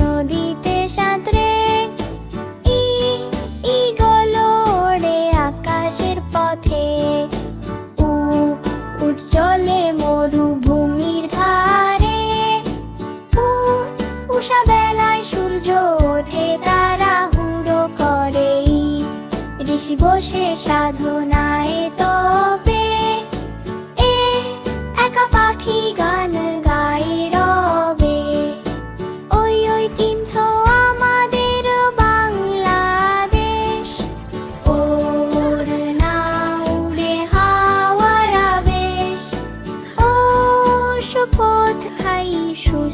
নদীতে সাঁতরে। আকাশের পথে। উজ্জ্বলে মরুভূমির ধারে। উষা বেলায় সূর্য ওঠে তারা সাধনায় 开一树。